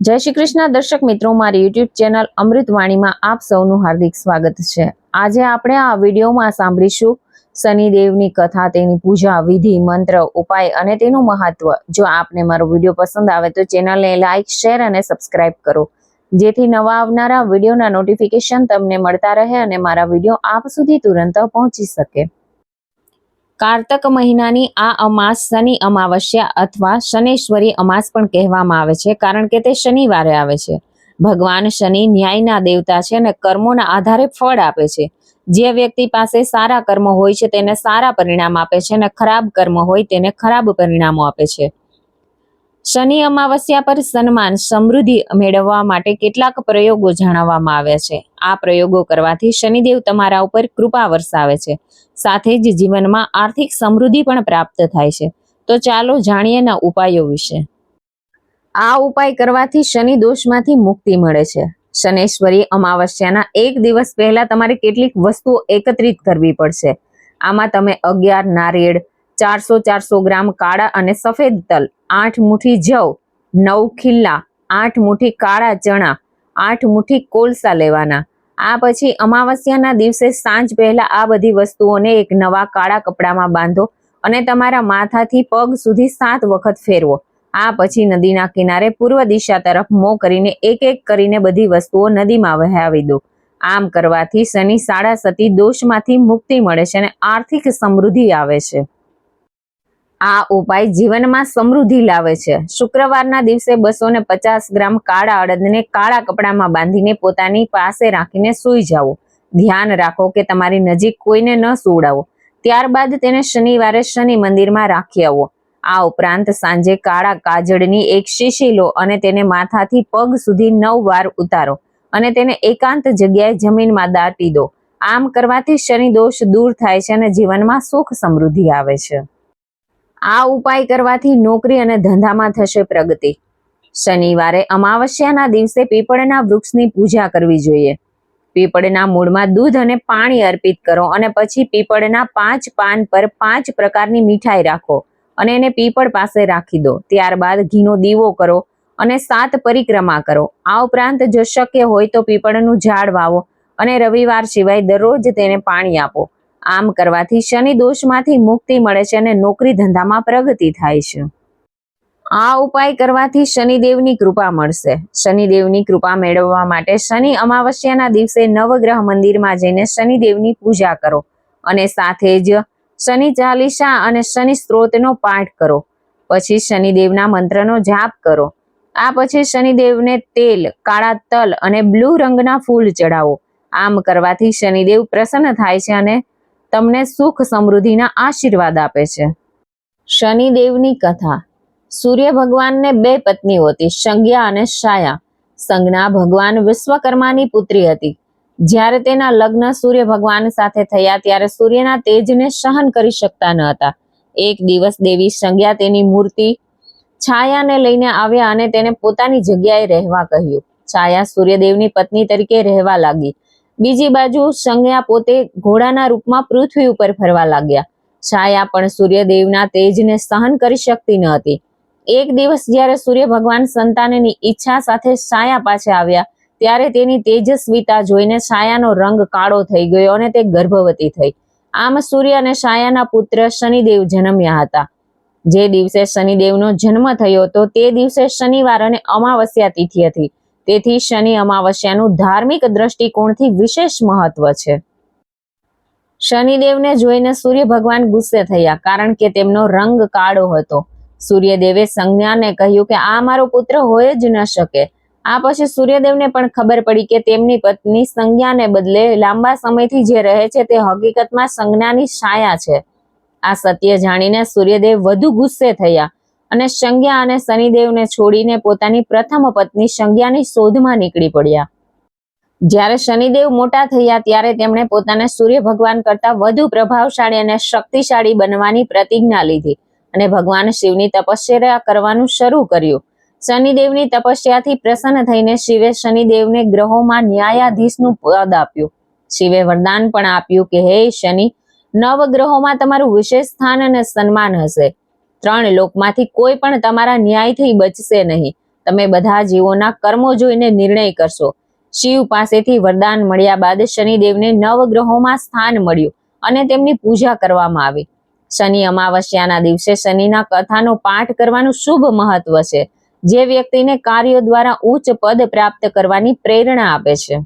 જય શ્રી કૃષ્ણ દર્શક મિત્રો, મારી યુટ્યુબ ચેનલ અમૃતવાણીમાં આપ સૌનું હાર્દિક સ્વાગત છે. આજે આપણે આ વિડીયોમાં સાંભળીશું શનિદેવની કથા, તેની પૂજા, વિધિ, મંત્ર, ઉપાય અને તેનું મહત્વ. જો આપને મારો વીડિયો પસંદ આવે તો ચેનલને લાઇક શેર અને સબસ્ક્રાઇબ કરો. જેથી નવા આવનારા વિડીયોના નોટિફિકેશન તમને મળતા રહે અને મારા વીડિયો આપ સુધી તુરંત પહોંચી શકે. કારતક મહિનાની આ અમાસ શનિ અમાવસ્યા અથવા શનેશ્વરી અમાસ પણ કહેવામાં આવે છે, કારણ કે તે શનિવારે આવે છે. ભગવાન શનિ ન્યાયના દેવતા છે અને કર્મોના આધારે ફળ આપે છે. જે વ્યક્તિ પાસે સારા કર્મ હોય છે, તેને સારા પરિણામ આપે છે અને ખરાબ કર્મ હોય, તેને ખરાબ પરિણામો આપે છે. શનિ અમાવસ્યા પર સન્માન સમૃદ્ધિ મેળવવા માટે કેટલાક પ્રયોગો જણાવવામાં આવ્યા છે. આ પ્રયોગો કરવાથી શનિદેવ તમારા ઉપર કૃપા વરસાવે છે. સાથે જ જીવનમાં આર્થિક સમૃદ્ધિ પણ પ્રાપ્ત થાય છે. તો ચાલો જાણીએ ના ઉપાયો વિશે. આ ઉપાય કરવાથી શનિ દોષમાંથી મુક્તિ મળે છે. શનેશ્વરી અમાવસ્યાના એક દિવસ પહેલા તમારે કેટલીક વસ્તુઓ એકત્રિત કરવી પડશે. આમાં તમે અગિયાર નારિયેળ, ચારસો ચારસો ગ્રામ કાળા અને સફેદ તલ, આઠ મુઠ્ઠી જવ, નવ ખીલ્લા, આઠ મુઠ્ઠી કાળા ચણા આઠ મુઠ્ઠી કોલસા લેવાના. આ પછી અમાવસ્યાના દિવસે સાંજ પહેલા આ બધી વસ્તુઓને એક નવા કાળા કપડામાં બાંધો અને તમારા માથાથી પગ સુધી સાત વખત ફેરવો. આ પછી નદીના કિનારે પૂર્વ દિશા તરફ મોં કરીને એક એક કરીને બધી વસ્તુઓ નદીમાં વહાવી દો. આમ કરવાથી શનિ સાડા સતી દોષમાંથી મુક્તિ મળે છે અને આર્થિક સમૃદ્ધિ આવે છે. આ ઉપાય જીવનમાં સમૃદ્ધિ લાવે છે. શુક્રવારના દિવસે બસો ને પચાસ ગ્રામ કાળા અડદને કાળા કપડામાં બાંધીને પોતાની પાસે રાખીને સૂઈ જાઓ. ધ્યાન રાખો કે તમારી નજીક કોઈને ન સુવડાવો. ત્યારબાદ તેને શનિવારે શનિ મંદિરમાં રાખી આવો. આ ઉપરાંત સાંજે કાળા કાજળની એક શીશી લો અને તેને માથાથી પગ સુધી નવ વાર ઉતારો અને તેને એકાંત જગ્યાએ જમીનમાં દાટી દો. આમ કરવાથી શનિ દોષ દૂર થાય છે અને જીવનમાં સુખ સમૃદ્ધિ આવે છે. આ ઉપાય કરવાથી નોકરી અને ધંધામાં થશે પ્રગતિ. શનિવારે અમાવસ્યાના દિવસે પીપળના વૃક્ષની પૂજા કરવી જોઈએ. પીપળના મૂળમાં દૂધ અને પાણી અર્પિત કરો અને પછી પીપળના પાંચ પાન પર પાંચ પ્રકારની મીઠાઈ રાખો અને એને પીપળ પાસે રાખી દો. ત્યારબાદ ઘીનો દીવો કરો અને સાત પરિક્રમા કરો. આ ઉપરાંત જો શક્ય હોય તો પીપળનું ઝાડ વાવો અને રવિવાર સિવાય દરરોજ તેને પાણી આપો. આમ કરવાથી શનિ દોષમાંથી મુક્તિ મળે છે અને નોકરી ધંધામાં પ્રગતિ થાય છે. આ ઉપાય કરવાથી શનિદેવની કૃપા મળશે. શનિદેવની કૃપા મેળવવા માટે શનિ અમાવસ્યાના દિવસે નવગ્રહ મંદિરમાં જઈને શનિદેવની પૂજા કરો અને સાથે જ શનિ ચાલીસા અને શનિ સ્ત્રોતનો પાઠ કરો. પછી શનિદેવના મંત્રનો જાપ કરો. આ પછી શનિદેવને તેલ, કાળા તલ અને બ્લુ રંગના ફૂલ ચડાવો આમ કરવાથી શનિદેવ પ્રસન્ન થાય છે અને તમને સુખ સમૃદ્ધિના આશીર્વાદ આપે છે. શનિદેવની કથા. સૂર્ય ભગવાનને બે પત્નીઓ હતી, સંજ્ઞા અને શાયા સંજ્ઞા ભગવાન વિશ્વકર્માની પુત્રી હતી. જ્યારે તેના લગ્ન સૂર્ય ભગવાન સાથે થયા, ત્યારે સૂર્યના તેજને સહન કરી શકતા ન હતા. એક દિવસ દેવી સંજ્ઞા તેની મૂર્તિ છાયાને લઈને આવ્યા અને તેને પોતાની જગ્યાએ રહેવા કહ્યું. છાયા સૂર્યદેવની પત્ની તરીકે રહેવા લાગી. બીજી બાજુ સંજ્ઞા પોતે ઘોડાના રૂપમાં પૃથ્વી ઉપર ફરવા લાગ્યા. છાયા પણ સૂર્યદેવના તેજને સહન કરી શકતી ન હતી. એક દિવસ જ્યારે સૂર્ય ભગવાન સંતાનની ઈચ્છા સાથે છાયા પાસે આવ્યા, ત્યારે તેની તેજસ્વીતા જોઈને છાયાનો રંગ કાળો થઈ ગયો અને તે ગર્ભવતી થઈ. આમ સૂર્ય અને છાયાના પુત્ર શનિદેવ જન્મ્યા હતા. જે દિવસે શનિદેવનો જન્મ થયો હતો તે દિવસે શનિવાર અને અમાવસ્યા તિથિ હતી. તેથી શનિ અમાવસ્યાનું ધાર્મિક દ્રષ્ટિકોણથી વિશેષ મહત્વ છે. શનિદેવને જોઈને સૂર્ય ભગવાન ગુસ્સે થયા કારણ કે તેમનો રંગ કાળો હતો. સૂર્યદેવે સંજ્ઞાને કહ્યું કે આ મારો પુત્ર હોય જ ન શકે. આ પછી સૂર્યદેવને પણ ખબર પડી કે તેમની પત્ની સંજ્ઞાને બદલે લાંબા સમયથી જે રહે છે તે હકીકતમાં સંજ્ઞાની છાયા છે. આ સત્ય જાણીને સૂર્યદેવ વધુ ગુસ્સે થયા. અને સંજ્ઞા અને શનિદેવને છોડીને પોતાની પ્રથમ પત્ની સંજ્ઞાની શોધમાં નીકળી પડ્યા. જ્યારે શનિદેવ મોટા થયા ત્યારે તેમણે પોતાને સૂર્ય ભગવાન કરતા વધુ પ્રભાવશાળી અને શક્તિશાળી બનવાની પ્રતિજ્ઞા લીધી અને ભગવાન શિવની તપશ્ચર્યા કરવાનું શરૂ કર્યું. શનિદેવની તપસ્યાથી પ્રસન્ન થઈને શિવે શનિદેવને ગ્રહોમાં ન્યાયાધીશનું પદ આપ્યું. શિવે વરદાન પણ આપ્યું કે, હે શનિ નવ ગ્રહોમાં તમારું વિશેષ સ્થાન અને સન્માન હશે. ત્રણ લોકમાંથી કોઈ પણ તમારા ન્યાયથી બચશે નહીં. તમે બધા જીવોના કર્મો જોઈને નિર્ણય કરશો. શિવ પાસેથી વરદાન મળ્યા બાદ શનિદેવને નવગ્રહોમાં સ્થાન મળ્યું અને તેમની પૂજા કરવામાં આવી. શનિ અમાવસ્યાના દિવસે શનિના કથાનો પાઠ કરવાનું શુભ મહત્વ છે, જે વ્યક્તિને કાર્યો દ્વારા ઉચ્ચ પદ પ્રાપ્ત કરવાની પ્રેરણા આપે છે.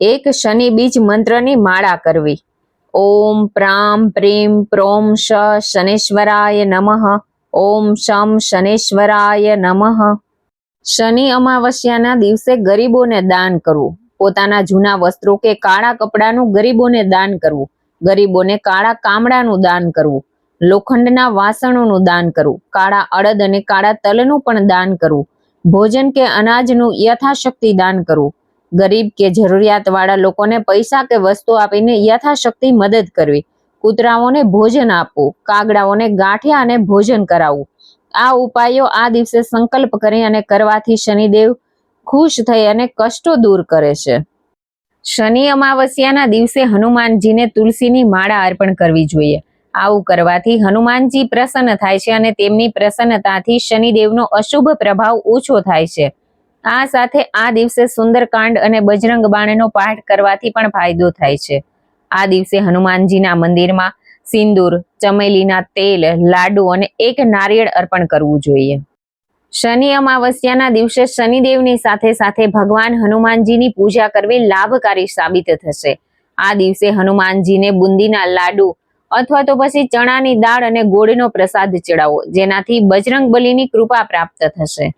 એક શનિ બીજ મંત્રની માળા કરવી. ઓમ પ્રામ પ્રેમ પ્રોમ શ શનેશ્વરાય નમઃ ઓમ શમ શનેશ્વરાય નમઃ શનિ અમાવસ્યાના દિવસે ગરીબોને દાન કરવું, પોતાના જૂના વસ્ત્રો કે કાળા કપડાનું ગરીબોને દાન કરવું, ગરીબોને કાળા કામડાનું દાન કરવું, લોખંડના વાસણોનું દાન કરવું, કાળા અડદ અને કાળા તલનું પણ દાન કરવું, ભોજન કે અનાજનું યથાશક્તિ દાન કરવું ગરીબ કે જરૂરિયાતવાળા લોકોને પૈસા કે વસ્તુ આપીને યથાશક્તિ મદદ કરવી. કૂતરાઓને ભોજન આપવું, કાગડાઓને ગાંઠિયા અને ભોજન કરાવવું. આ ઉપાયો આ દિવસે સંકલ્પ કરી અને કરવાથી શનિદેવ ખુશ થઈ અને કષ્ટો દૂર કરે છે. શનિ અમાવસ્યાના દિવસે હનુમાનજીને તુલસીની માળા અર્પણ કરવી જોઈએ. આવું કરવાથી હનુમાનજી પ્રસન્ન થાય છે અને તેમની પ્રસન્નતાથી શનિદેવનો અશુભ પ્રભાવ ઓછો થાય છે. આ સાથે આ દિવસે સુંદરકાંડ અને બજરંગ બાણનો પાઠ કરવાથી પણ ફાયદો થાય છે. આ દિવસે હનુમાનજીના મંદિરમાં સિંદૂર, ચમેલીના તેલ, લાડુ અને એક નારિયેળ અર્પણ કરવું જોઈએ. શનિ અમાવસ્યાના દિવસે શનિદેવની સાથે સાથે ભગવાન હનુમાનજીની પૂજા કરવી લાભકારી સાબિત થશે. આ દિવસે હનુમાનજીને બુંદીના લાડુ અથવા તો પછી ચણાની દાળ અને ગોળનો પ્રસાદ ચડાવો, જેનાથી બજરંગ કૃપા પ્રાપ્ત થશે.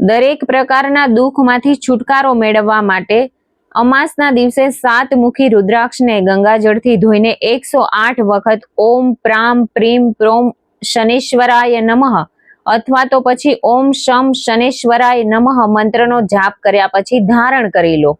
દરેક પ્રકારના દુઃખમાંથી છુટકારો મેળવવા માટે અમાસના દિવસે સાત મુખી રુદ્રાક્ષને ગંગાજળથી ધોઈને એકસો આઠ વખત ઓમ પ્રામ પ્રીમ પ્રોમ શનેશ્વરાય નમઃ અથવા તો પછી ઓમ શમ શનેશ્વરાય નમઃ મંત્રનો જાપ કર્યા પછી ધારણ કરી લો.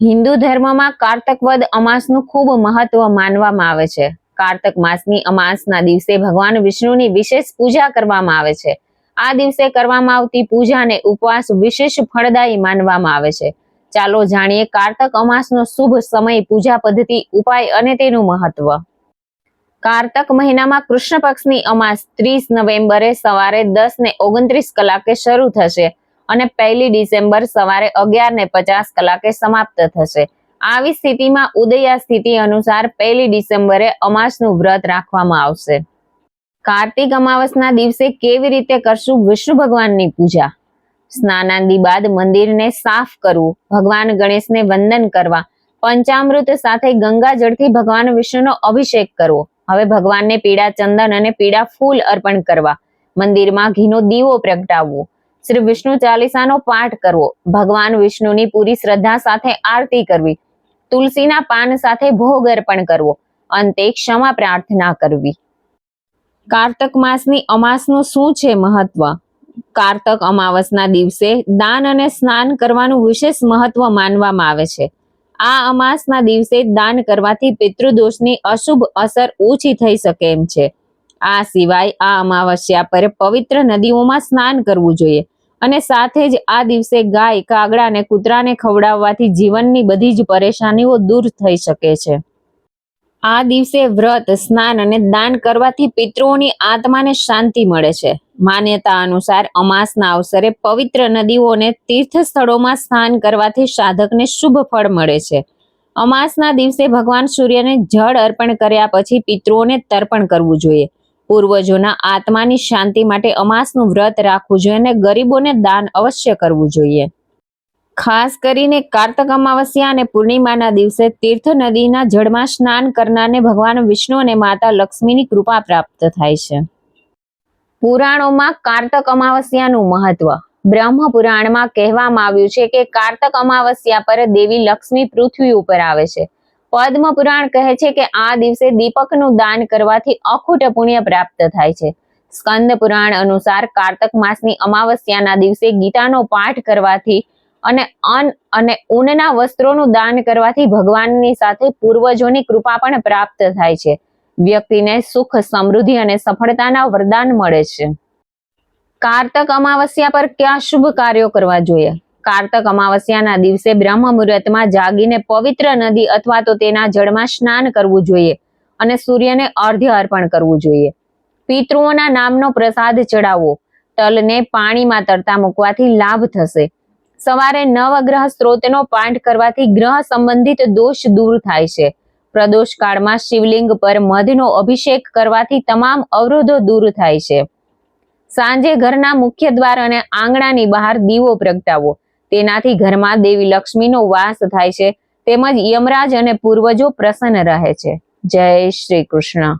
હિન્દુ ધર્મમાં કાર્તકવદ અમાસનું ખૂબ મહત્વ માનવામાં આવે છે. કારતક માસની અમાસના દિવસે ભગવાન વિષ્ણુની વિશેષ પૂજા કરવામાં આવે છે. આ દિવસે કરવામાં આવતી પૂજા અને ઉપવાસ વિશેષ ફળદાયી માનવામાં આવે છે. ચાલો જાણીએ કારતક અમાસનો શુભ સમય, પૂજા પદ્ધતિ, ઉપાય અને તેનું મહત્વ. કારતક મહિનામાં કૃષ્ણ પક્ષની અમાસ ત્રીસ નવેમ્બરે સવારે દસ ને ઓગણત્રીસ કલાકે શરૂ થશે અને પહેલી ડિસેમ્બર સવારે અગિયાર ને પચાસ કલાકે સમાપ્ત થશે. આવી સ્થિતિમાં ઉદયા સ્થિતિ અનુસાર પહેલી ડિસેમ્બરે અમાસનું વ્રત રાખવામાં આવશે. કાર્તિક અમાવસના દિવસે કેવી રીતે કરશું વિષ્ણુ ભગવાનની પૂજા? સ્નાનાંદી બાદ મંદિરને સાફ કરવું, ભગવાન ગણેશને વંદન કરવા, પંચામૃત સાથે ગંગા જળથી ભગવાન વિષ્ણુનો અભિષેક કરવો. હવે ભગવાનને પીળા ચંદન અને પીળા ફૂલ અર્પણ કરવા. મંદિરમાં ઘીનો દીવો પ્રગટાવવો. શ્રી વિષ્ણુ ચાલીસાનો પાઠ કરવો. ભગવાન વિષ્ણુની પૂરી શ્રદ્ધા સાથે આરતી કરવી. તુલસીના પાન સાથે ભોગ અર્પણ કરવો. અંતે ક્ષમા પ્રાર્થના કરવી. કારતક માસની અમાસનું શું છે મહત્વ? કારતક અમાવસના દિવસે દાન અને સ્નાન કરવાનું વિશેષ મહત્વ માનવામાં આવે છે. આ અમાસના દિવસે દાન કરવાથી પિતૃદોષની અશુભ અસર ઓછી થઈ શકે એમ છે. આ સિવાય આ અમાવસ્યા પર પવિત્ર નદીઓમાં સ્નાન કરવું જોઈએ અને સાથે જ આ દિવસે ગાય, કાગડા અને કૂતરાને ખવડાવવાથી જીવનની બધી જ પરેશાનીઓ દૂર થઈ શકે છે. આ દિવસે વ્રત, સ્નાન અને દાન કરવાથી પિતૃઓની આત્માને શાંતિ મળે છે. માન્યતા અનુસાર અમાસના અવસરે પવિત્ર નદીઓ અને તીર્થ સ્થળોમાં સ્નાન કરવાથી સાધકને શુભ ફળ મળે છે. અમાસના દિવસે ભગવાન સૂર્યને જળ અર્પણ કર્યા પછી પિતૃઓને તર્પણ કરવું જોઈએ. પૂર્વજોના આત્માની શાંતિ માટે અમાસનું વ્રત રાખવું જોઈએ અને ગરીબોને દાન અવશ્ય કરવું જોઈએ. ખાસ કરીને કાર્તક અમાવસ્યા અને પૂર્ણિમાના દિવસે તીર્થ નદીના જળમાં સ્નાન કરનારને ભગવાન વિષ્ણુ અને માતા લક્ષ્મીની કૃપા પ્રાપ્ત થાય છે. પુરાણોમાં કારતક અમાવસ્યાનું મહત્વ. બ્રહ્મ પુરાણમાં કહેવામાં આવ્યું છે કે કારતક અમાવસ્યા પર દેવી લક્ષ્મી પૃથ્વી ઉપર આવે છે. પદ્મ પુરાણ કહે છે કે આ દિવસે દીપકનું દાન કરવાથી અખૂટ પુણ્ય પ્રાપ્ત થાય છે. સ્કંદ પુરાણ અનુસાર કારતક માસની અમાવસ્યાના દિવસે ગીતાનો પાઠ કરવાથી અને અન્ન અને ઊનના વસ્ત્રોનું દાન કરવાથી ભગવાનની સાથે પૂર્વજોની કૃપા પણ પ્રાપ્ત થાય છે. વ્યક્તિને સુખ, સમૃદ્ધિ અને સફળતાના વરદાન મળે છે. કારતક અમાવસ્યા પર કયા શુભ કાર્યો કરવા જોઈએ? કારતક અમાવસ્યાના દિવસે બ્રહ્મ મુહૂર્તમાં જાગીને પવિત્ર નદી અથવા તો તેના જળમાં સ્નાન કરવું જોઈએ અને સૂર્યને અર્ધ્ય અર્પણ કરવું જોઈએ. પિતૃઓના નામનો પ્રસાદ ચડાવવો તલને પાણીમાં તરતા મૂકવાથી લાભ થશે. સવારે નવગ્રહ સ્ત્રોતનો પાઠ કરવાથી ગ્રહ સંબંધિત દોષ દૂર થાય છે. પ્રદોષ કાળમાં શિવલિંગ પર મધનો અભિષેક કરવાથી તમામ અવરોધો દૂર થાય છે. સાંજે ઘરના મુખ્ય દ્વાર અને આંગણાની બહાર દીવો પ્રગટાવો. તેનાથી ઘરમાં દેવી લક્ષ્મીનો વાસ થાય છે. તેમજ યમરાજ અને પૂર્વજો પ્રસન્ન રહે છે. જય શ્રી કૃષ્ણ.